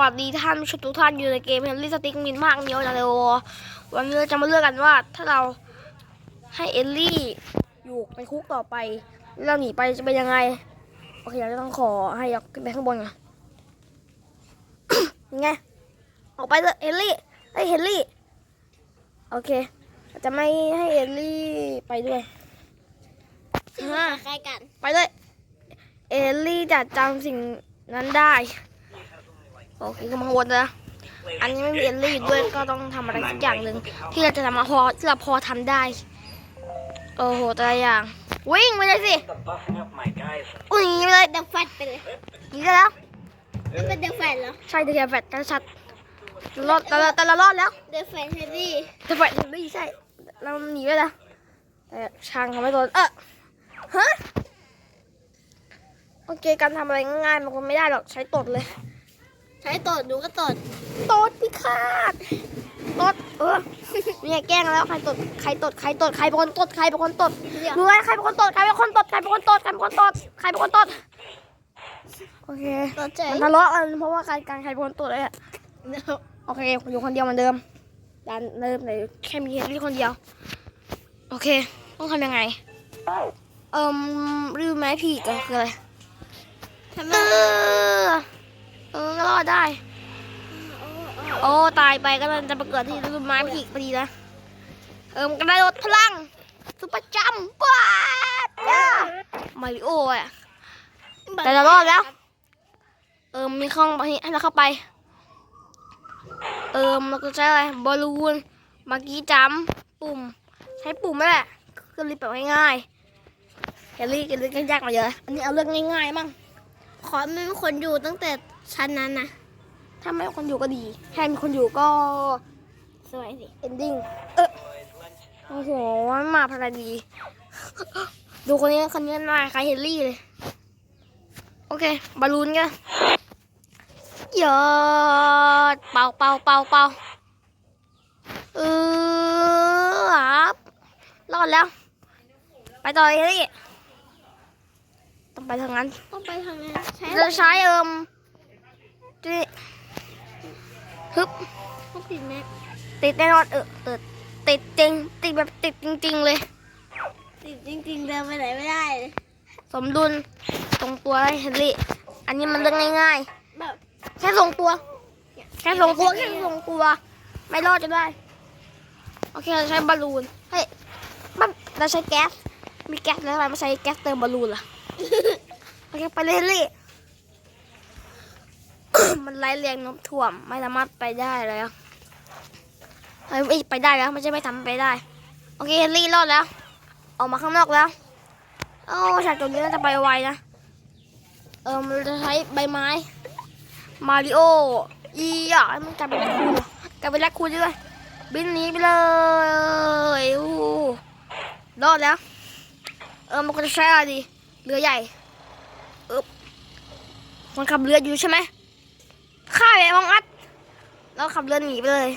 สวัสดีท่านผู้ชมทุกท่านอยู่ในเกมเฮนรี่สติ๊กมินภาคเนียวจากเรโอวันนี้เราจะมาเลือกกันว่า ถ้าเราให้เอลลี่อยู่ในคุกต่อไปแล้วเราหนีไปจะเป็นยังไง โอเคเราจะต้องขอให้ยกขึ้นไปข้างบนก่อนยังไงออกไปเลยเอลลี่เฮ้ยเฮนรี่โอเคเราจะไม่ให้เอลลี่ไปด้วยมาใกล้กัน ไปเลย เอลลี่จะจำสิ่งนั้นได้ โอเคก็มาวนนะอันนี้ไม่มีเอลลี่อยู่ด้วยก็ต้องทำอะไรสักอย่างหนึ่งที่เราจะทำมาพอที่เราพอทำได้ โอ้โหแต่ละอย่าง วิ่งไปเลยสิ The buffing up my guys. วิ่งไปเลยเดอะแฟตไปเลยยิงกันแล้วมันเป็นเดอะแฟตเหรอใช่เดียแฟตกันชัดรอดแต่ละแต่ละรอดแล้วเดอะแฟตเฮดี้แต่แฟตเฮนรี่ใช่เราหนีไปแล้วแต่ช่างเขาไม่โดนเออฮะโอเคการทำอะไรง่ายๆมันคงไม่ได้หรอกใช้ตดเลย ใช้ตดดูก็ตดตดพิฆาตตดเออเนี่ยแกล้งแล้วใครตดใครตดใครตดใครเป็นคนตดใครเป็นคนตดเดี๋ยวรู้ไหมใครเป็นคนตดใครเป็นคนตดใครเป็นคนตดใครเป็นคนตดใครเป็นคนตดโอเคตดใจมันทะเลาะกันเพราะว่าการการใครเป็นคนตดเลยอะโอเคอยู่คนเดียวเหมือนเดิมดันเดิมเลยแค่มีเฮนรี่คนเดียว โอเค ต้องทำยังไงเอ่มรู้ไหมผีก็คืออะไรทำไมเออเออก็รอดได้ โอ้ตายไปก็จะมาเกิดที่ต้นไม้ผีพอดีนะ เอิมกระโดดพลังซุปเปอร์จัมป์กวาดย่ามาริโออะแต่เรารอดแล้ว เอิมมีห้องให้เราเข้าไป เอิมเราก็ใช้อะไรบอลลูนเมื่อกี้จัมป์ปุ่ม ใช้ปุ่มนั่นแหละคือรีบแบบง่ายๆอย่ารีบอย่ารีบยากมาเยอะ อันนี้เอาเรื่องง่ายๆมั่งขอไม่มีคนอยู่ตั้งแต่ ชั้นนั้นนะถ้าไม่มีคนอยู่ก็ดีแค่มีคนอยู่ก็สวยสิเอนดิ้งเออโอ้โหมาพลาดี ดูคนนี้คนนี้หน้าคล้ายเฮนรี่เลย โอเค บอลลูนกันยอดเป่าเป่าเป่าเป่าเออครับรอดแล้ว ไปต่อเลยเฮนรี่ต้องไปทางนั้น ต้องไปทางนั้นใช้จะใช้เอิม ที่ฮึบต้องติดแม็กติดแน่นอนเออติดติดจริงติดแบบติดจริง ๆ เลย ติดจริงๆเดินไปไหนไม่ได้เลยสมดุลตรงตัวเลยเฮนรี่อันนี้มันเรื่องง่ายแบบๆแค่ทรงตัว แค่ทรงตัวแค่ทรงตัว ไม่รอดจะได้ โอเคเราใช้บอลลูนเฮ้ยมันเราใช้แก๊สมีแก๊สแล้วทำไมไม่ใช้แก๊สเติมบอลลูนล่ะ โอเคไปเลยเฮนรี่ มันไร้แรงน้มถ่วงไม่สามารถไปได้แล้วเฮ้ยอ้ยไปได้แล้วไม่ใช่ไม่ทำไปได้ โอเคเฮนรี่รอดแล้ว ออกมาข้างนอกแล้วโอ้ฉากตรงนี้น่าจะไปไวนะ เออมันจะใช้ใบไม้ มาริโออีอะมันกลายเป็นแรคคูนกลายเป็นแรคคูนด้วย บินหนีไปเลยอู้รอดแล้ว เออมันก็จะใช้อะไรดี เรือใหญ่เออคนขับเรืออยู่ใช่ไหม ฆ่าไปมองอัดแล้วขับเรือหนีไปเลย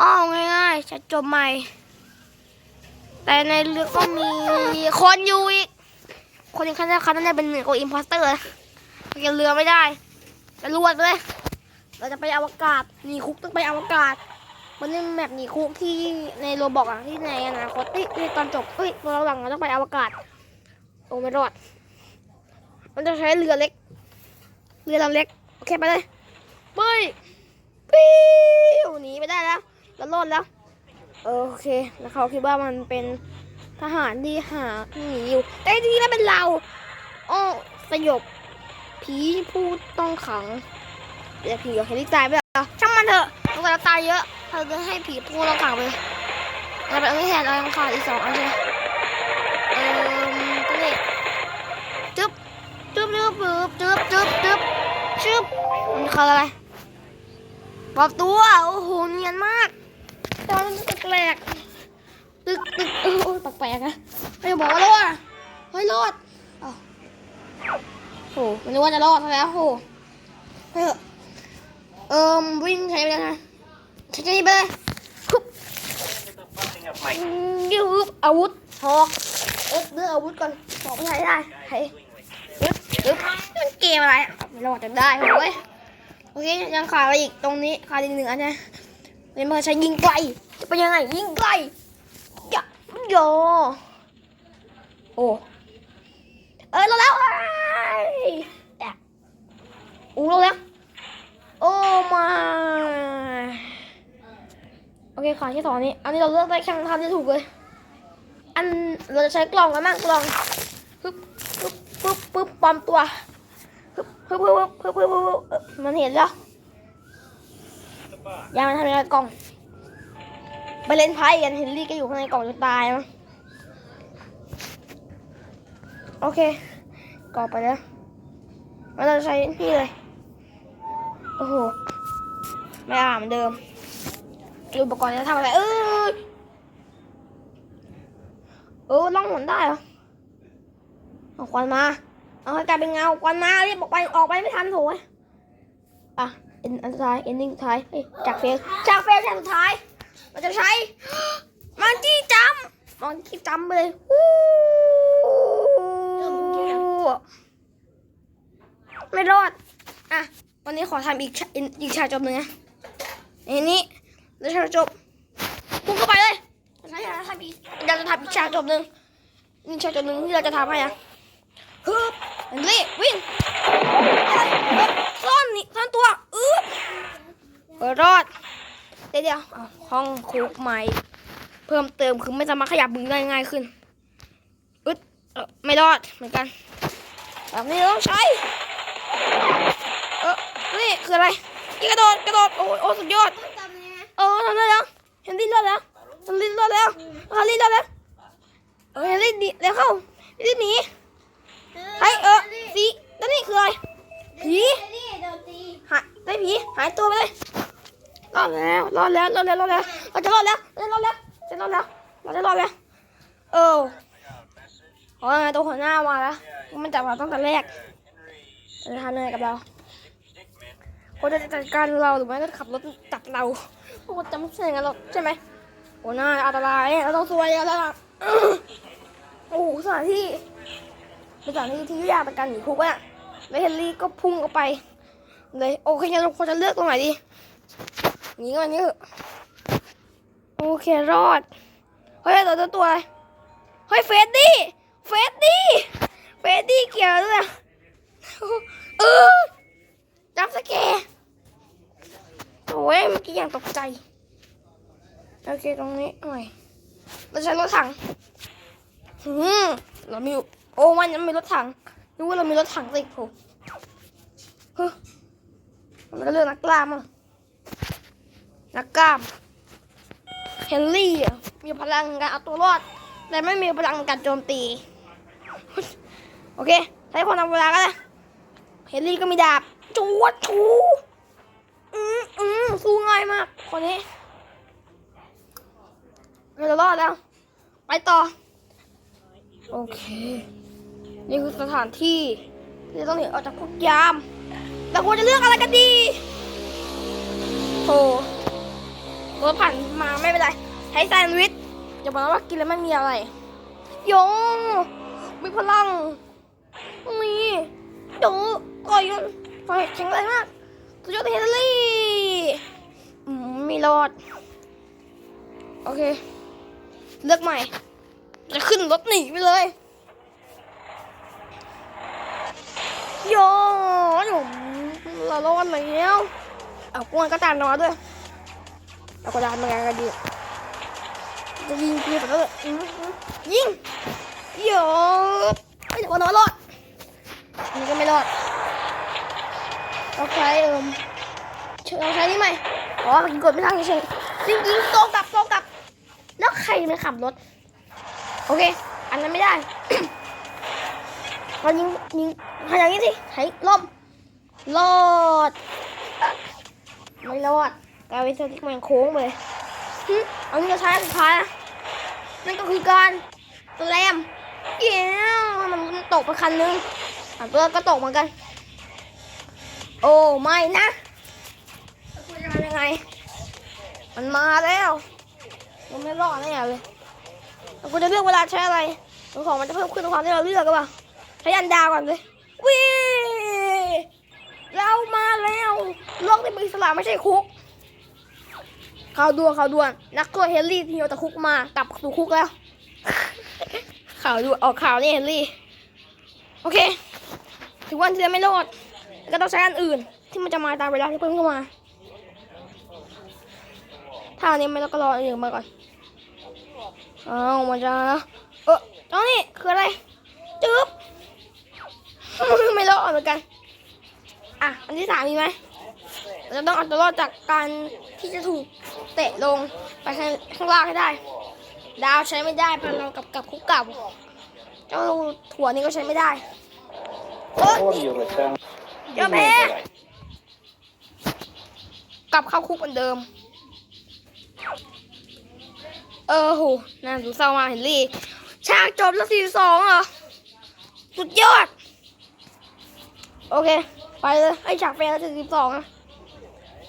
อ๋อง่ายๆจะจมใหม่ แต่ในเรือก็มีคนอยู่อีก คนที่คันคันนั้นเนี่ยเป็นหนึ่งของอิมพอสเตอร์เก็บเรือไม่ได้จะรวดเลย เราจะไปอวกาศหนีคุกต้องไปอวกาศ มันเป็นแมปหนีคุกที่ในโรบอกอะที่ในอนาคตเอ้ยเอ้ยตอนจบเอ้ยตัวเราหลังเราต้องไปอวกาศโอ้ไม่รอด มันจะใช้เรือเล็ก เรือลำเล็ก โอเคไปเลย ไปปิ้วหนีไปได้แล้วเรารอดแล้ว โอเค แล้วเขาคิดว่ามันเป็นทหารที่หาหนีอยู่ แต่จริงๆแล้วเป็นเราอ้อสยบผีผู้ต้องขังเดี๋ยวผีกับเฮลิตายไปแล้วช่างมันเถอะมันก็จะตายเยอะเราจะให้ผีผู้ต้องขังไปเราไปเอาที่แทนเอาของขาดอีกสองอันใช่ไหมเอ่อตัวนี้จึ๊บจึ๊บจึ๊บจึ๊บจึ๊บจึ๊บจึ๊บมันคืออะไร ปรับตัว โอ้โห เนียนมาก ตอนมันแปลกๆตึกตึกเออโอ้ยแปลกๆนะใครบอกว่ารอดอะเฮ้ยรอดอ้าวโหมันนึกว่าจะรอดซะแล้วโหเฮ้ยเอิมวิ่งใช้ไปแล้วนะใช้ไปเลยคุบ Buffing up my ยืบอาวุธหอกเอ๊ะเลือกอาวุธก่อนหอกไม่ใช้ได้ใช้ยึบยึบมันเกมอะไรอะไม่รอดจะได้โว้ย โอเคยังขาดอะไรอีกตรงนี้ขาดอีกหนึ่งอันนะเป็นมาใช้ยิงไกลจะเป็นยังไงยิงไกลยะโยโอ้เออเราแล้วเอ้ยแอะอู้เราแล้วโอ้มาโอเคขาดแค่สองนนี้ อันนี้เราเลือกได้แข่งทำได้ถูกเลยอันเราจะใช้กล่องกันบ้างกล่องปึ๊บปึ๊บปึ๊บปึ๊บปลอมตัว ปึ๊บปึ๊บปึ๊บปึ๊บปึ๊บปึ๊บปึ๊บเอ่อมันเห็นแล้วอย่ามันทำอะไรกล่อง ไปเล่นไพ่กันเฮนรี่ก็อยู่ข้างในกล่องจนตายมั้งโอเคกรอกไปแล้วเราจะใช้นี่เลย โอ้โห ไม่อ่านเหมือนเดิม อุปกรณ์จะทำอะไร เออเออล่องหนได้เหรอเอาควันมา เอาให้กลายเป็นเงาควันมารีบออกไปออกไปไม่ทันโถยอะเอ็นอันสุดท้ายเอ็นดิ้งสุดท้ายจากเฟลจากเฟลแค่สุดท้ายเราจะใช้มังจี้จำมังจี้จำเลยวู้ไม่รอดอะวันนี้ขอทำอีกฉากอีกฉากจบหนึ่งนะอันนี้แล้วฉากจบพุ่งเข้าไปเลยเราจะทำอีกเราจะทำอีกฉากจบหนึ่งนี่ฉากจบหนึ่งที่เราจะทำให้อะฮึบ อันนี้วิ่งซ่อนนี่ซ่อนตัวอึ๊บเอรอดเดี๋ยวเดี๋ยวเอาห้องคุกใหม่ เพิ่มเติมคือไม่สามารถขยับมือได้ง่ายขึ้นอึดไม่รอดเหมือนกันแบบนี้ต้องใช้เออนี่คืออะไรกระโดดกระโดดโอ้โอ้สุดยอดเออทำได้แล้วเฮนรี่รอดแล้วเฮนรี่รอดแล้วเฮนรี่รอดแล้วเออเฮนรี่หนีเร็วเข้าเฮนรี่หนี ไอ้ยเออสีแล้วนี่คืออะไร ผีหายได้ผีหายตัวไปเลยรอดแล้วรอดแล้วรอดแล้วรอดแล้วเราจะรอดแล้วเราจะรอดแล้วจะรอดแล้วเราจะรอดแล้วเออโอ้ยตัวหัวหน้ามาแล้วมันจับเราตั้งแต่แรกจะทำยังไงกับเราเขาจะจัดการเราหรือไม่ก็ขับรถจับเราพวกจำเสียงกันหรอกใช่ไหมโอ้หน้าอันตรายเราต้องซวยแล้วล่ะโอ้โหสถานที่ เป็นสถานที่ที่ยากในการหนีคุกอะแล้วเฮนรี่ก็พุ่งเข้าไป เลยโอเคเราควรจะเลือกตรงไหนดีหนีกันนี้อโอเครอดเฮ้ยตัวตัวตัวเฮ้ยเฟดดี้เฟดดี้เฟดดี้เกี่ยวด้วยเออจับสแกโอ้ยเมื่อกี้ยังตกใจโอเคตรงนี้หน่อยเราใช้รถถัง หืมเรามี โอ้มันยังมีรถถังรู้ว่าเรามีรถถังสิโหเฮ้ยมันก็เลือกนักกล้ามอะนักกล้ามเฮนรี่อะมีพลังการเอาตัวรอด แต่ไม่มีพลังการโจมตี โอเค ใช้ความทำเวลาก็ได้เฮนรี่ก็มีดาบจวดชูอืมอืมสู้ง่ายมาก คนนี้เราจะรอดแล้ว ไปต่อ โอเค นี่คือสถานที่ที่ต้องหนีออกจากคุกยามเราควรจะเลือกอะไรกันดีโธ่รถผ่านมาไม่เป็นไร ให้แซนด์วิชอย่าบอกนะว่ากินแล้วไม่มีอะไรโยมีพลัง มีดูก่อยนก่อยแข็งแรงมากสุดยอดเฮนรี่อืมไม่รอด โอเค เลือกใหม่ จะขึ้นรถหนีไปเลย โยหนุ่มเรารอดแล้วเอากวนก็ตามนอด้วยเอากระดานมาไงกันดีจะยิงพี่ไปเลยอืมอืมยิงโยไอ้เดี๋ยวนอนรอดนนี้ก็ไม่รอดเราใช้เอิมเราใช้นี่ไหมอ๋อมันกดไม่ทันเฉยๆจริงโตกลับโตกลับ แล้วใครมันขับรถ โอเค อันนั้นไม่ได้ เรายิงยิงทำอย่างนี้สิใช้ล่มรอด ไม่รอดกลายเป็นสติ๊กแมนโค้งไปเลยเอานี้เราใช้อันสุดท้ายนะนั่นก็คือการแสลมเย้มันตกไปคันนึงอะตัวก็ตกเหมือนกัน โอ้ไม่นะคุณจะทำยังไง มันมาแล้วมันไม่รอดแน่เลยคุณจะเลือกเวลาใช้อะไรของมันจะเพิ่มขึ้นความที่เราเลือกกันป่ะ ยันดาวก่อนเลยวิเรามาแล้วโลกที่เป็นอิสระไม่ใช่คุกข่าวด่วนข่าวด่วน นักโทษเฮนรี่ที่อยู่จากคุกมากลับสู่คุกแล้ว ข่าวด่วนออกข่าวนี่เฮนรี่ โอเค ถึงวันที่จะไม่รอด ก็ต้องใช้อันอื่น ที่มันจะมาตามเวลาที่เพิ่งเข้ามา ถ้าอันนี้ไม่ต้องก็รออันอื่นมาก่อนอ้าวมันจะนะเออตรงนี้คืออะไร จึ๊บ ไม่รอดเหมือนกัน อะ อันที่สามมีไหมเราจะต้องเอาตัวรอดจากการที่จะถูกเตะลงไปข้างข้างล่างให้ได้ ดาวใช้ไม่ได้พลังกับกับคุกเก่าเจ้าถั่วนี่ก็ใช้ไม่ได้โอ๊ยอยู่กับช่างยอมแพ้กลับเข้าคุกเหมือนเดิม เออโหน่าดูเศร้ามากเฮนรี่ฉากจบแล้วสี่สองเหรอ สุดยอด โอเค ไปเลยไอ้ฉากแฟนแล้วสี่สองอะ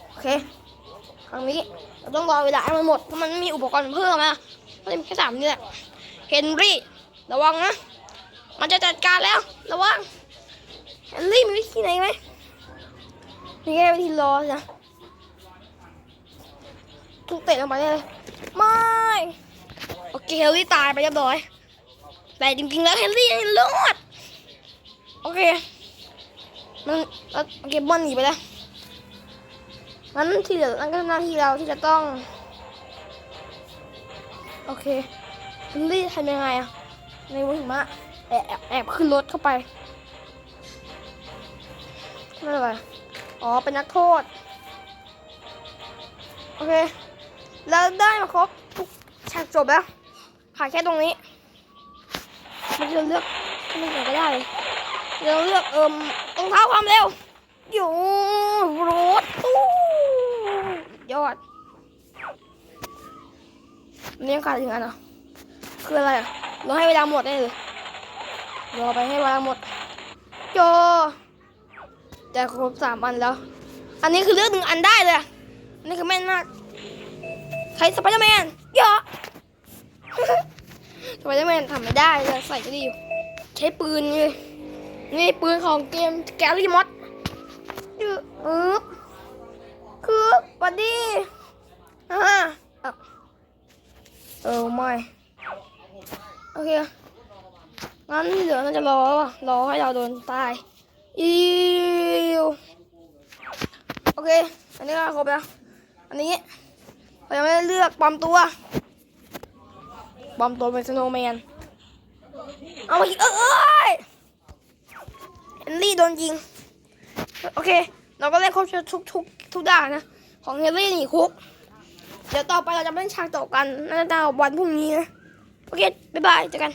โอเคครั้งนี้เราต้องรอเวลาให้มันหมดเพราะมันไม่มีอุปกรณ์เพิ่มนะมันมีแค่สามนี่แหละเฮนรี่ระวังนะมันจะจัดการแล้วระวังเฮนรี่มีวิธีไหนไหมมีแค่วิธีรอนะทุกเตะลงไปเลยไม่โอเคเฮนรี่ตายไปเรียบร้อยแต่จริงๆแล้วเฮนรี่ยังรอดโอเค มันโอเคบอลหนีไปแล้วงั้นที่เหลือนั่นก็หน้าที่เราที่จะต้อง โอเครีทำยังไงอะในวุ้หิมะแอบแอบขึ้นรถเข้าไปไม่เป็นไรอ๋อ เป็นนักโทษ โอเค แล้วได้มาครบทุกฉากจบแล้วขาดแค่ตรงนี้ มันจะเลือกไม่ไหนก็ได้เลย เราเลือกเอิมรองเท้าความเร็วอยู่รถตู้ยอดอันนี่ยังขาดอีกอันเหรอคืออะไรอะเราให้เวลาหมดได้เลยรอไปให้เวลาหมดโจแต่ครบสามอันแล้ว อันนี้คือเลือกหนึ่งอันได้เลยอันนี้คือแม่นมากใช้สไปเดอร์แมนเยอะสไปเดอร์แมนทำไม่ได้เลยใส่ก็ดีอยู่ใช้ปืนเลย นี่ปืนของเกมแกลลี่มอสยืดปึ๊บคือบัดดี้อ่าเออไม่โอเคงั้นที่เหลือน่าจะรอว่ะรอให้เราโดนตายอิวโอเค อันนี้ก็ครบแล้ว อันนี้เรายังไม่ได้เลือกปลอมตัวปลอมตัวเป็นสโนว์แมน เอาอีกเอ้ย นรี่โดนยิง โอเค เราก็เล่นครบทุกทุกทุกด่านนะ ของเฮนรี่หนีคุก เดี๋ยวต่อไปเราจะเล่นฉากต่อกันน่าจะวันพรุ่งนี้นะ โอเค บ๊ายบายเจอกัน